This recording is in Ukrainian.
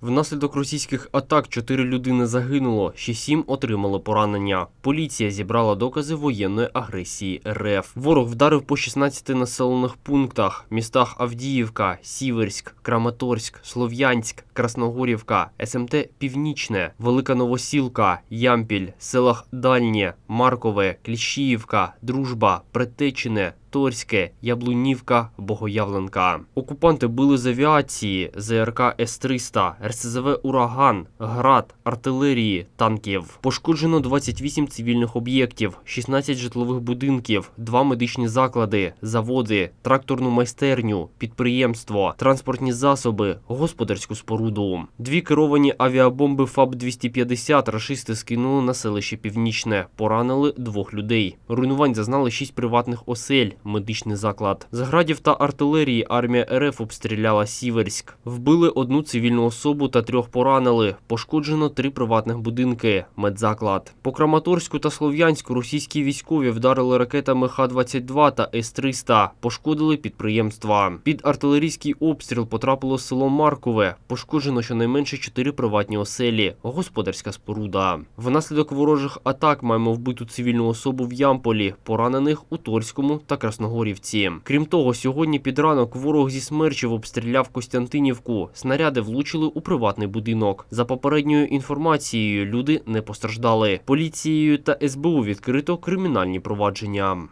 Внаслідок російських атак чотири людини загинуло, ще сім отримали поранення. Поліція зібрала докази воєнної агресії РФ. Ворог вдарив по 16 населених пунктах: містах Авдіївка, Сіверськ, Краматорськ, Слов'янськ, Красногорівка, СМТ Північне, Велика Новосілка, Ямпіль, селах Дальнє, Маркове, Кліщіївка, Дружба, Претечине, Торське, Яблунівка, Богоявленка. Окупанти били з авіації, ЗРК С-300, РСЗВ «Ураган», «Град», артилерії, танків. Пошкоджено 28 цивільних об'єктів, 16 житлових будинків, 2 медичні заклади, заводи, тракторну майстерню, підприємство, транспортні засоби, господарську споруду. Дві керовані авіабомби ФАБ-250 рашисти скинули на селище Північне, поранили двох людей. Руйнувань зазнали шість приватних осель, медичний заклад. З та артилерії армія РФ обстріляла Сіверськ. Вбили одну цивільну особу та трьох поранили. Пошкоджено три приватних будинки, медзаклад. По Краматорську та Слов'янську російські військові вдарили ракетами Х-22 та С-300, пошкодили підприємства. Під артилерійський обстріл потрапило село Маркове. Пошкоджено щонайменше чотири приватні оселі, господарська споруда. Внаслідок ворожих атак маємо вбиту цивільну особу в Ямполі, поранених у Торському та Красногорівці. Крім того, сьогодні під ранок ворог зі смерчів обстріляв Костянтинівку. Снаряди влучили у приватний будинок. За попередньою інформацією, люди не постраждали. Поліцією та СБУ відкрито кримінальні провадження.